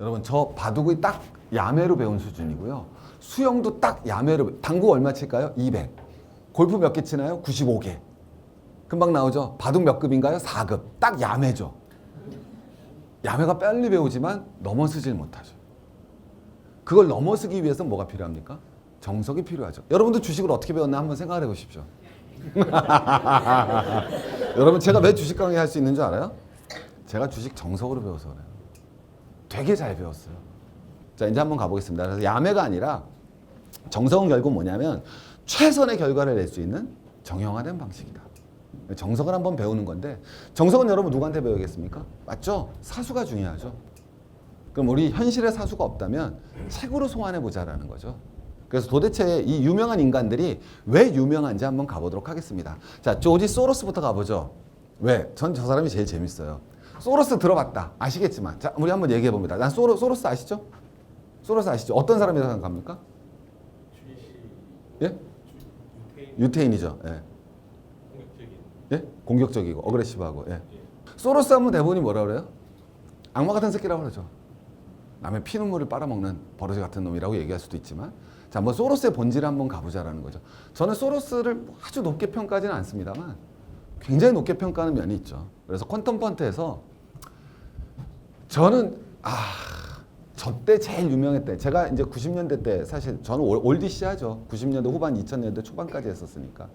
여러분 저 바둑이 딱 야매로 배운 수준이고요. 수영도 딱 야매로 배- 당구 얼마 칠까요? 200. 골프 몇 개 치나요? 95개. 금방 나오죠. 바둑 몇 급인가요? 4급. 딱 야매죠. 야매가 빨리 배우지만 넘어서질 못하죠. 그걸 넘어서기 위해서 뭐가 필요합니까? 정석이 필요하죠. 여러분도 주식을 어떻게 배웠나 한번 생각을 해보십시오. 여러분 제가 왜 주식 강의 할 수 있는 줄 알아요? 제가 주식 정석으로 배워서 그래요. 되게 잘 배웠어요. 자 이제 한번 가보겠습니다. 그래서 야매가 아니라 정석은 결국 뭐냐면 최선의 결과를 낼 수 있는 정형화된 방식이다. 정석을 한번 배우는 건데 정석은 여러분 누구한테 배우겠습니까? 맞죠? 사수가 중요하죠. 그럼 우리 현실에 사수가 없다면 책으로 소환해 보자라는 거죠. 그래서 도대체 이 유명한 인간들이 왜 유명한지 한번 가보도록 하겠습니다. 자, 조지 소로스부터 가보죠. 왜? 전 저 사람이 제일 재밌어요. 소로스 들어봤다. 아시겠지만. 자, 우리 한번 얘기해 봅니다. 난 소로, 소로스 아시죠? 소로스 아시죠? 어떤 사람이라고 생각합니까? 예? 유태인 이죠. 예. 예? 공격적이고 어그레시브하고. 예. 소로스 하면 대부분이 뭐라 그래요? 악마 같은 새끼라고 그러죠. 남의 피 눈물을 빨아먹는 버러지 같은 놈이라고 얘기할 수도 있지만 자 한번 소로스의 본질을 한번 가보자라는 거죠. 저는 소로스를 아주 높게 평가하지는 않습니다만 굉장히 높게 평가하는 면이 있죠. 그래서 퀀텀 펀트에서 저는 아, 저때 제일 유명했대. 제가 이제 90년대 때 사실 저는 올- 올디시하죠. 90년대 후반 2000년대 초반까지 했었으니까.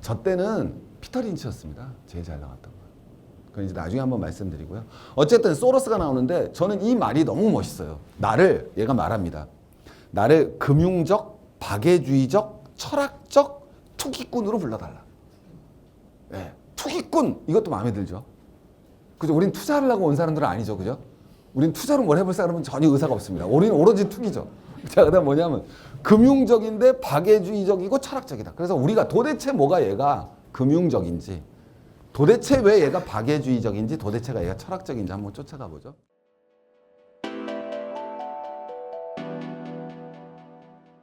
저 때는 피터 린치였습니다. 제일 잘 나왔던 거. 그건 이제 나중에 한번 말씀드리고요. 어쨌든 소로스가 나오는데 저는 이 말이 너무 멋있어요. 나를 얘가 말합니다. 나를 금융적, 박애주의적, 철학적 투기꾼으로 불러달라. 예, 투기꾼 이것도 마음에 들죠. 그죠? 우린 투자를 하고 온 사람들은 아니죠, 그죠? 우린 투자로 뭘 해볼 사람은 전혀 의사가 없습니다. 우리는 오로지 투기죠. 자, 그 다음 뭐냐면 금융적인데 박애주의적이고 철학적이다. 그래서 우리가 도대체 뭐가 얘가 금융적인지, 도대체 왜 얘가 박애주의적인지, 도대체가 얘가 철학적인지 한번 쫓아가 보죠.